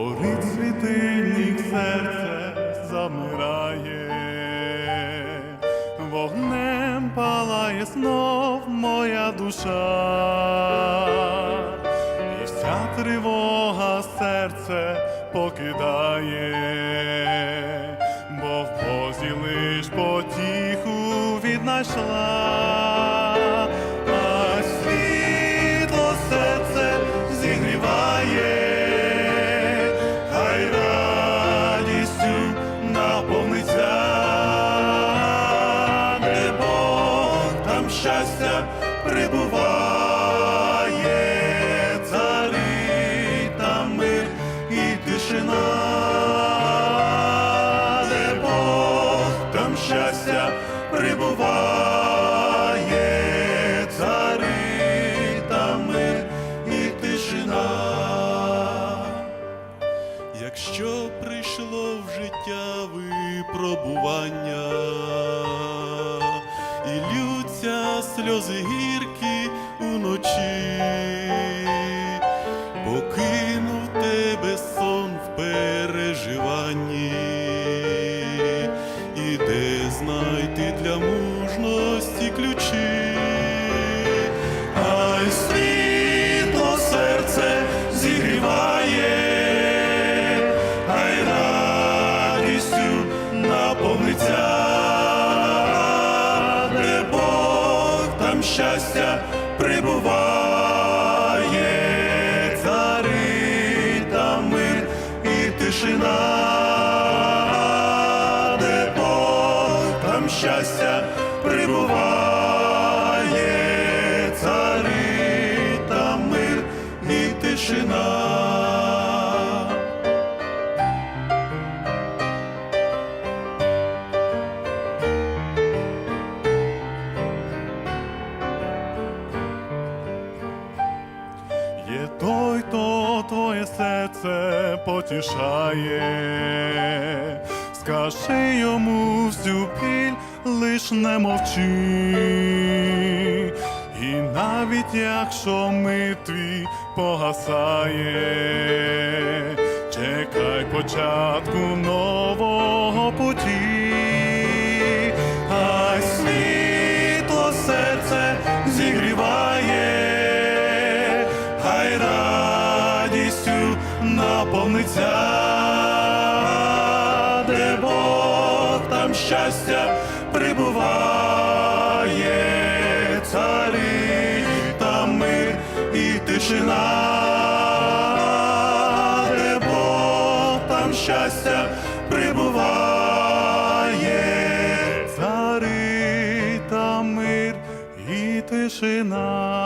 горить світильник, серце замирає, вогнем палає знов моя душа, і вся тривога серце покидає, бо в Бозі лиш потіху віднайшла. Щастя прибуває, царить мир і тишина, де Бог там щастя прибуває, царить мир і тишина. Якщо прийшло в життя випробування, лються сльози гіркі уночі, покинув тебе сон в переживанні, і де знайти для мужності ключі. Ай, світло серце зігріває, Там щастя прибуває, цари та мир і тишина, де Бог там щастя прибуває, твоє серце потішає, скажи йому всю біль, лиш не мовчи, і навіть якщо ми твій погасає, чекай початку нового наповниться, де Бог там щастя прибуває, царі та мир і тишина, де Бог там щастя прибуває, царі там мир і тишина.